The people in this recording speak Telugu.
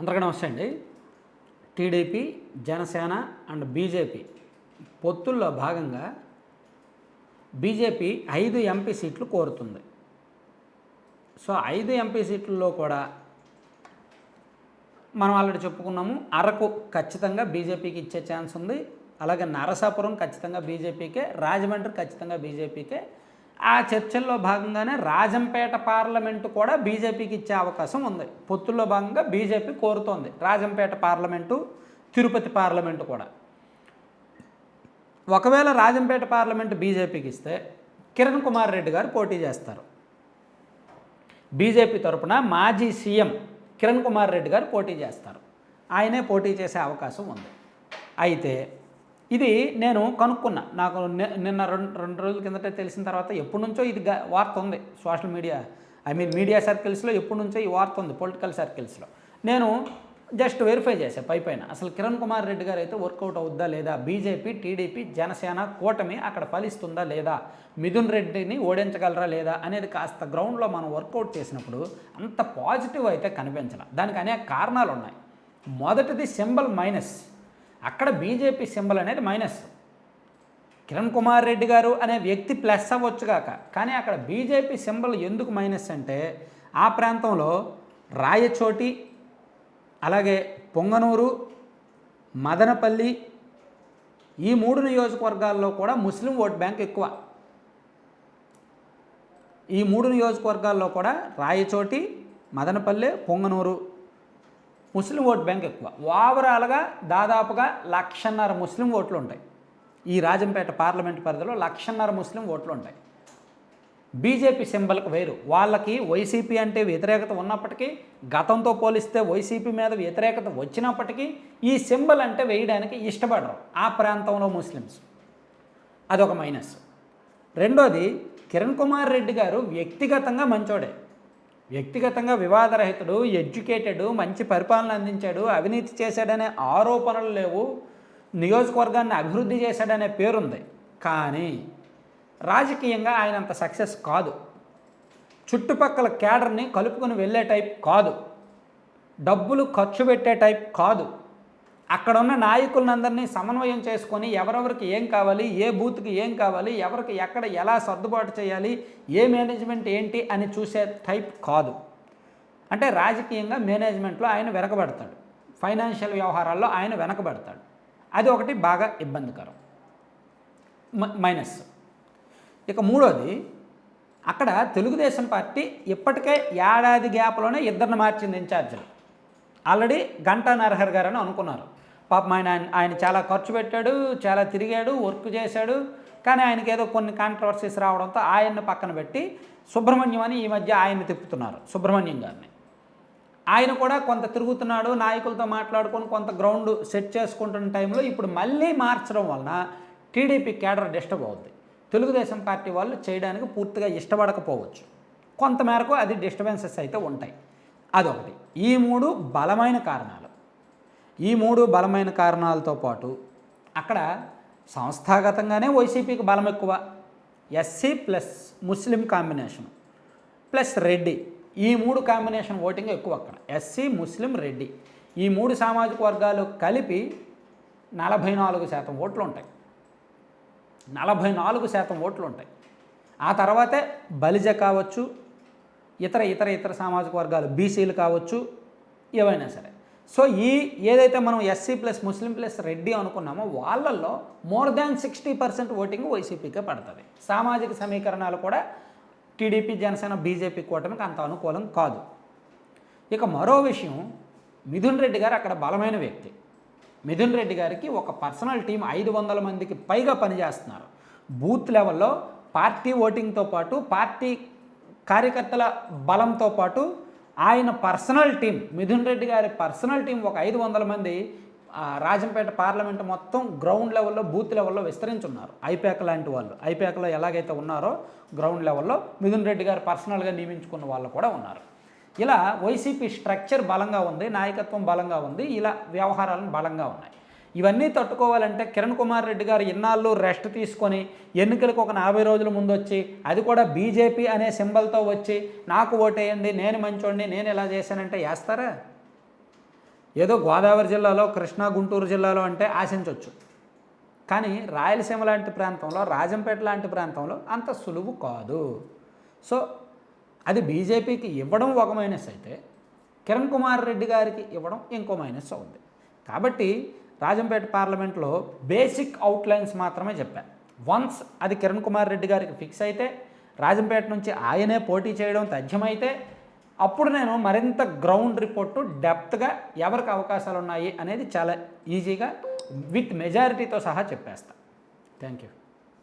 అందరికీ నమస్తే అండి. టీడీపీ జనసేన అండ్ బీజేపీ పొత్తుల్లో భాగంగా బీజేపీ ఐదు ఎంపీ సీట్లు కోరుతుంది. సో ఐదు ఎంపీ సీట్లలో కూడా మనం ఆల్రెడీ చెప్పుకున్నాము అరకు ఖచ్చితంగా బీజేపీకి ఇచ్చే ఛాన్స్ ఉంది. అలాగే నరసాపురం ఖచ్చితంగా బీజేపీకే రాజమండ్రి ఖచ్చితంగా బీజేపీకే ఆ చర్చల్లో భాగంగానే రాజంపేట పార్లమెంటు కూడా బీజేపీకి ఇచ్చే అవకాశం ఉంది. పొత్తుల్లో భాగంగా బీజేపీ కోరుతోంది. రాజంపేట పార్లమెంటు తిరుపతి పార్లమెంటు కూడా. ఒకవేళ రాజంపేట పార్లమెంటు బీజేపీకి ఇస్తే కిరణ్ కుమార్ రెడ్డి గారు పోటీ చేస్తారు. బీజేపీ తరపున మాజీ సీఎం కిరణ్ కుమార్ రెడ్డి గారు పోటీ చేస్తారు. ఆయనే పోటీ చేసే అవకాశం ఉంది. అయితే ఇది నేను కనుక్కున్నా. నాకు నిన్న రెండు రెండు రోజుల కిందట తెలిసిన తర్వాత ఎప్పటి నుంచో ఇది వార్త ఉంది social media. I mean media సర్కిల్స్లో ఎప్పటి నుంచో ఈ వార్త ఉంది పొలిటికల్ సర్కిల్స్లో. నేను జస్ట్ వెరిఫై చేశాను పై పైన. అసలు కిరణ్ కుమార్ రెడ్డి గారు అయితే వర్కౌట్ అవుద్దా లేదా? బీజేపీ టీడీపీ జనసేన కూటమి అక్కడ ఫలిస్తుందా లేదా? మిథున్ రెడ్డిని ఓడించగలరా లేదా అనేది కాస్త గ్రౌండ్లో మనం వర్కౌట్ చేసినప్పుడు అంత పాజిటివ్ అయితే కనిపించాల. దానికి అనేక కారణాలు ఉన్నాయి మొదటిది సింబల్ మైనస్. అక్కడ బీజేపీ సింబల్ అనేది మైనస్. కిరణ్ కుమార్ రెడ్డి గారు అనే వ్యక్తి ప్లస్ అవ్వచ్చుగాక కానీ అక్కడ బీజేపీ సింబల్ ఎందుకు మైనస్ అంటే ఆ ప్రాంతంలో రాయచోటి అలాగే పొంగనూరు మదనపల్లి ఈ మూడు నియోజకవర్గాల్లో కూడా ముస్లిం ఓట్ బ్యాంక్ ఎక్కువ. ఈ మూడు నియోజకవర్గాల్లో కూడా Rayachoti Madanapalle Punganur Muslim vote bank ఎక్కువ. ఓవరాల్గా దాదాపుగా లక్షన్నర ముస్లిం ఓట్లు ఉంటాయి. ఈ రాజంపేట పార్లమెంట్ పరిధిలో లక్షన్నర ముస్లిం ఓట్లు ఉంటాయి. బీజేపీ సింబల్కి వేరు. వాళ్ళకి వైసీపీ అంటే వ్యతిరేకత ఉన్నప్పటికీ గతంతో పోలిస్తే వైసీపీ మీద వ్యతిరేకత వచ్చినప్పటికీ ఈ సింబల్ అంటే వేయడానికి ఇష్టపడరు. ఆ ప్రాంతంలో ముస్లిమ్స్. అదొక మైనస్. రెండోది కిరణ్ కుమార్ రెడ్డి గారు వ్యక్తిగతంగా మంచోడే. వ్యక్తిగతంగా వివాదరహితుడు ఎడ్యుకేటెడ్ మంచి పరిపాలన అందించాడు అవినీతి చేశాడనే ఆరోపణలు లేవు నియోజకవర్గాన్ని అభివృద్ధి చేశాడనే పేరుంది. కానీ రాజకీయంగా ఆయన అంత సక్సెస్ కాదు. చుట్టుపక్కల క్యాడర్ని కలుపుకొని వెళ్ళే టైప్ కాదు. డబ్బులు ఖర్చు పెట్టే టైప్ కాదు. అక్కడ ఉన్న నాయకులందరినీ సమన్వయం చేసుకొని ఎవరెవరికి ఏం కావాలి ఏ బూత్కి ఏం కావాలి ఎవరికి ఎక్కడ ఎలా సర్దుబాటు చేయాలి ఏ మేనేజ్మెంట్ ఏంటి అని చూసే టైప్ కాదు. అంటే రాజకీయంగా మేనేజ్మెంట్లో ఆయన వెనకబడతాడు. ఫైనాన్షియల్ వ్యవహారాల్లో ఆయన వెనకబడతాడు. అది ఒకటి బాగా ఇబ్బందికరం. మైనస్. ఇక మూడోది అక్కడ తెలుగుదేశం పార్టీ ఇప్పటికే ఏడాది గ్యాప్లోనే ఇద్దరిని మార్చింది ఇన్ఛార్జీలు. ఆల్రెడీ గంటా నరహర్ గారు అని అనుకున్నారు. పాపం ఆయన ఆయన చాలా ఖర్చు పెట్టాడు చాలా తిరిగాడు వర్క్ చేశాడు. కానీ ఆయనకి ఏదో కొన్ని కాంట్రవర్సీస్ రావడంతో ఆయన్ని పక్కన పెట్టి సుబ్రహ్మణ్యం అని ఈ మధ్య ఆయన్ని తిప్పుతున్నారు సుబ్రహ్మణ్యం గారిని. ఆయన కూడా కొంత తిరుగుతున్నాడు నాయకులతో మాట్లాడుకొని కొంత గ్రౌండ్ సెట్ చేసుకుంటున్న టైంలో ఇప్పుడు మళ్ళీ మార్చడం వలన టీడీపీ కేడర్ డిస్టర్బ్ అవుద్ది. తెలుగుదేశం పార్టీ వాళ్ళు చేయడానికి పూర్తిగా ఇష్టపడకపోవచ్చు. కొంతమేరకు అది డిస్టర్బెన్సెస్ అయితే ఉంటాయి. అదొకటి. ఈ మూడు బలమైన కారణాలు. ఈ మూడు బలమైన కారణాలతో పాటు అక్కడ సంస్థాగతంగానే వైసీపీకి బలం ఎక్కువ. SC plus Muslim combination plus Reddy. ఈ మూడు కాంబినేషన్ ఓటింగ్ ఎక్కువ అక్కడ. SC Muslim Reddy. ఈ మూడు సామాజిక వర్గాలు కలిపి నలభై నాలుగు శాతం ఓట్లు ఉంటాయి. నలభై నాలుగు శాతం ఓట్లు ఉంటాయి. ఆ తర్వాతే బలిజ కావచ్చు ఇతర ఇతర ఇతర సామాజిక వర్గాలు బీసీలు కావచ్చు ఏవైనా సరే. సో ఈ ఏదైతే మనం SC plus Muslim plus Reddy అనుకున్నామో వాళ్ళల్లో more than sixty percent voting వైసీపీకే పడుతుంది. సామాజిక సమీకరణాలు కూడా టీడీపీ జనసేన బీజేపీ కూటమికి అంత అనుకూలం కాదు. ఇక మరో విషయం మిథున్ రెడ్డి గారు అక్కడ బలమైన వ్యక్తి. మిథున్ రెడ్డి గారికి ఒక పర్సనల్ టీం ఐదు వందల మందికి పైగా పనిచేస్తున్నారు. బూత్ లెవెల్లో పార్టీ ఓటింగ్తో పాటు పార్టీ కార్యకర్తల బలంతో పాటు ఆయన పర్సనల్ టీం మిథున్ రెడ్డి గారి పర్సనల్ టీం ఒక ఐదు వందల మంది రాజంపేట పార్లమెంట్ మొత్తం గ్రౌండ్ లెవెల్లో బూత్ లెవెల్లో విస్తరించున్నారు. ఐపాక్ లాంటి వాళ్ళు. ఐపాక్లో ఎలాగైతే ఉన్నారో గ్రౌండ్ లెవెల్లో మిథున్ రెడ్డి గారు పర్సనల్గా నియమించుకున్న వాళ్ళు కూడా ఉన్నారు. ఇలా వైసీపీ స్ట్రక్చర్ బలంగా ఉంది నాయకత్వం బలంగా ఉంది ఇలా వ్యవహారాలను బలంగా ఉన్నాయి. ఇవన్నీ తట్టుకోవాలంటే కిరణ్ కుమార్ రెడ్డి గారు ఇన్నాళ్ళు రెస్ట్ తీసుకొని ఎన్నికలకు ఒక నలభై రోజుల ముందు వచ్చి అది కూడా బీజేపీ అనే సింబల్తో వచ్చి నాకు ఓటేయండి నేను మంచోడిని నేను ఇలా చేశానంటే వేస్తారా? ఏదో గోదావరి జిల్లాలో కృష్ణా గుంటూరు జిల్లాలో అంటే ఆశించవచ్చు కానీ రాయలసీమ లాంటి ప్రాంతంలో రాజంపేట లాంటి ప్రాంతంలో అంత సులువు కాదు. సో అది బీజేపీకి ఇవ్వడం ఒక మైనస్ అయితే కిరణ్ కుమార్ రెడ్డి గారికి ఇవ్వడం ఇంకో మైనస్ అవుతుంది కాబట్టి రాజంపేట పార్లమెంట్లో బేసిక్ అవుట్లైన్స్ మాత్రమే చెప్పాను వన్స్ అది కిరణ్ కుమార్ రెడ్డి గారికి ఫిక్స్ అయితే రాజంపేట నుంచి ఆయనే పోటీ చేయడం తథ్యమైతే అప్పుడు నేను మరింత గ్రౌండ్ రిపోర్టు డెప్త్గా ఎవరికి అవకాశాలు ఉన్నాయి అనేది చాలా ఈజీగా విత్ మెజారిటీతో సహా చెప్పేస్తాను థ్యాంక్ యూ